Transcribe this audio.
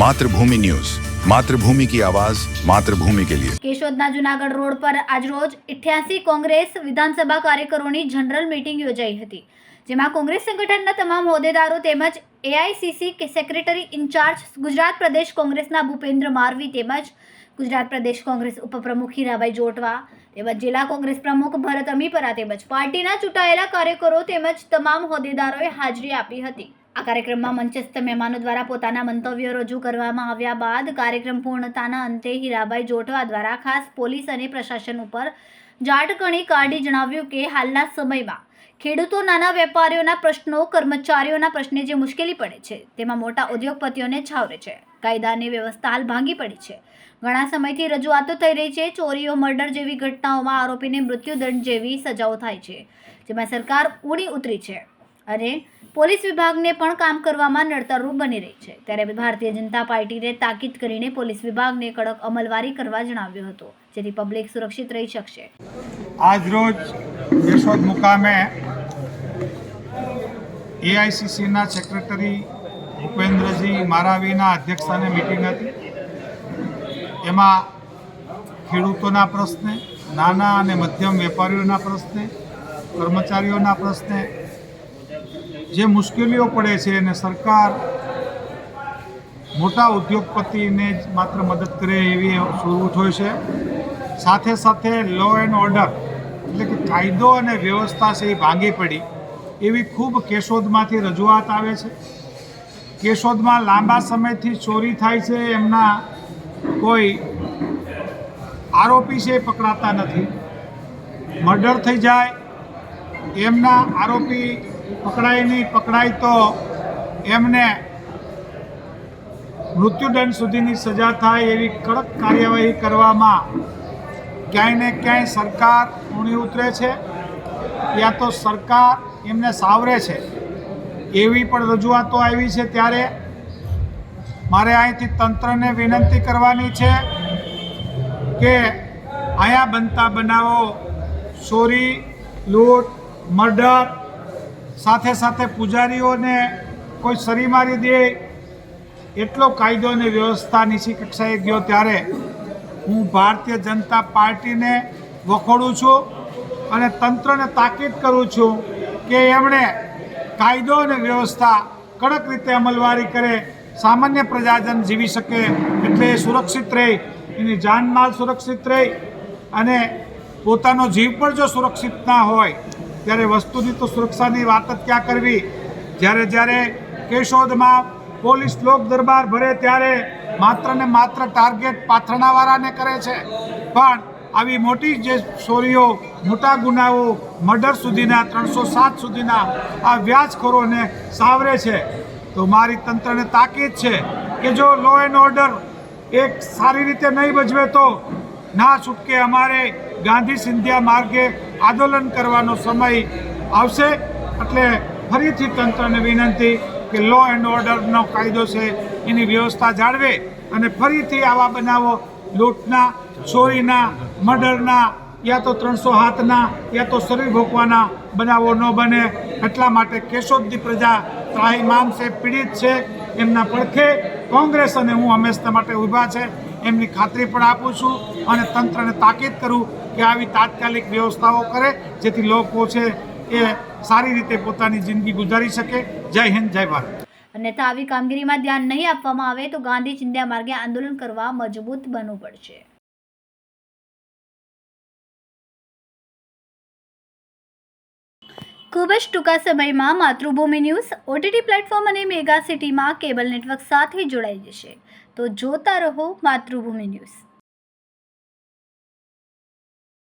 Mathrubhumi news. Mathrubhumi કી આવાજ, માતૃભૂમિ કે લિયે. કેશોદના જુનાગઢ રોડ પર આજરોજ ઇઠ્યાસી કોંગ્રેસ વિધાનસભા કાર્યકરોની જનરલ મીટિંગ યોજાઈ હતી, જેમાં કોંગ્રેસ સંગઠનના તમામ હોદ્દેદારો તેમજ એઆઈસીસી સેક્રેટરી ઇન્ચાર્જ ગુજરાત પ્રદેશ કોંગ્રેસના ભૂપેન્દ્ર મારવી તેમજ ગુજરાત પ્રદેશ કોંગ્રેસ ઉપપ્રમુખ હીરાભાઈ જોટવા, તેમજ જિલ્લા કોંગ્રેસ પ્રમુખ ભરત અમીપરા તેમજ પાર્ટીના ચૂંટાયેલા કાર્યકરો તેમજ તમામ હોદ્દેદારોએ હાજરી આપી હતી. આ કાર્યક્રમમાં મંચસ્થ મહેમાનો દ્વારા પોતાના મંતવ્યો રજૂ કરવામાં આવ્યા બાદ કાર્યક્રમ પૂર્ણતાના અંતે હીરાભાઈ જોટવા દ્વારા ખાસ પોલીસ અને પ્રશાસન ઉપર જાટકણી કાઢી જણાવ્યું કે હાલના સમયમાં ખેડૂતો નાના વેપારીઓના પ્રશ્નો, કર્મચારીઓના પ્રશ્ને જે મુશ્કેલી પડે છે, તેમાં મોટા ઉદ્યોગપતિઓને છાવરે છે. કાયદાની વ્યવસ્થા હાલ ભાંગી પડી છે. ઘણા સમયથી રજૂઆતો થઈ રહી છે, ચોરીઓ, મર્ડર જેવી ઘટનાઓમાં આરોપીને મૃત્યુદંડ જેવી સજાઓ થાય છે, જેમાં સરકાર ઊણી ઉતરી છે. અને પોલીસ વિભાગને પણ કામ કરવામાં નડતરરૂપ બની રહી છે. ત્યારે ભારતીય જનતા પાર્ટીને તાકીદ કરીને પોલીસ વિભાગને કડક અમલવારી કરવા જણાવ્યું હતું, જેથી પબ્લિક સુરક્ષિત રહી શકશે. આજરોજ યશોદ મુકામે એઆઈસીસીના સેક્રેટરી ભૂપેન્દ્રજી મારાવીના અધ્યક્ષસ્થાને મિટિંગ હતી. એમાં ખેડૂતોના પ્રશ્ને, નાના અને મધ્યમ વેપારીઓના પ્રશ્ને, કર્મચારીઓના પ્રશ્ને જે મુશ્કેલીઓ પડે છે અને સરકાર મોટા ઉદ્યોગપતિને જ માત્ર મદદ કરે એવી સ્વરૂપ હોય છે. સાથે સાથે લો એન્ડ ઓર્ડર એટલે કે કાયદો અને વ્યવસ્થા છે એ ભાંગી પડી. એવી ખૂબ કેશોદમાંથી રજૂઆત આવે છે. કેશોદમાં લાંબા સમયથી ચોરી થાય છે એમના કોઈ આરોપી છે પકડાતા નથી. મર્ડર થઈ જાય, એમના આરોપી પકડાય નહીં, પકડાય તો એમને મૃત્યુદંડ સુધીની સજા થાય એવી કડક કાર્યવાહી કરવામાં ક્યાંય ને ક્યાંય સરકાર ઊણી ઉતરે છે, યા તો સરકાર એમને સાવરે છે. એવી પણ રજૂઆતો આવી છે ત્યારે મારે અહીંથી તંત્રને વિનંતી કરવાની છે કે અહીંયા બનતા બનાવો, ચોરી, લૂંટ, મર્ડર સાથે સાથે પૂજારીઓને કોઈ સરી મારી દે એટલો કાયદો અને વ્યવસ્થા નીચી કક્ષાએ ગયો ત્યારે હું ભારતીય જનતા પાર્ટીને વખોડું છું અને તંત્રને તાકીદ કરું છું કે એમણે કાયદો અને વ્યવસ્થા કડક રીતે અમલવારી કરે, સામાન્ય પ્રજાજન જીવી શકે એટલે એ સુરક્ષિત રહે, એની જાનમાલ સુરક્ષિત રહે અને પોતાનો જીવ પણ જો સુરક્ષિત ના હોય ત્યારે વસ્તુની તો સુરક્ષાની વાત જ ક્યાં કરવી? જ્યારે જ્યારે કેશોદમાં પોલીસ લોક દરબાર ભરે ત્યારે માત્ર ને માત્ર ટાર્ગેટ પાથરણાવાળાને કરે છે. પણ આવી મોટી જે ચોરીઓ, મોટા ગુનાઓ, મર્ડર સુધીના ત્રણસો સાત સુધીના આ વ્યાજખોરોને સાવરે છે. તો મારી તંત્રને તાકીદ છે કે જો લો એન્ડ ઓર્ડર એક સારી રીતે નહીં ભજવે તો ના છૂટકે અમારે ગાંધી સિંધિયા માર્ગે આંદોલન કરવાનો સમય આવશે એટલે ફરીથી તંત્રને વિનંતી કે લો એન્ડ ઓર્ડરનો કાયદો છે એની વ્યવસ્થા જાળવે અને ફરીથી આવા બનાવો, લૂંટના, ચોરીના, મર્ડરના, યા તો ત્રણસો હાથના, યા તો શરીર ભોગવાના બનાવો ન બને. એટલા માટે કેશોદની પ્રજા ત્રાહિમામ છે, પીડિત છે, એમના પડખે કોંગ્રેસ અને હું હંમેશા માટે ઊભા છે. એમની ખાતરી પણ આપું છું અને તંત્રને તાકીદ કરું કે આવી તાત્કાલિક વ્યવસ્થાઓ કરે જેથી લોકો છે એ સારી રીતે પોતાની જિંદગી ગુજારી શકે. જય હિન્દ, જય ભારત. અન્યથા આવી કામગીરીમાં ધ્યાન નહીં આપવામાં આવે તો ગાંધી ચિંધ્યા માર્ગે આંદોલન કરવા મજબૂત બનવું પડશે. ખૂબ જ ટૂંકા સમયમાં માતૃભૂમિ ન્યૂઝ ઓટીટી પ્લેટફોર્મ અને મેગા સિટીમાં કેબલ નેટવર્ક સાથે જોડાઈ જશે. તો જોતા રહો માતૃભૂમિ ન્યૂઝ.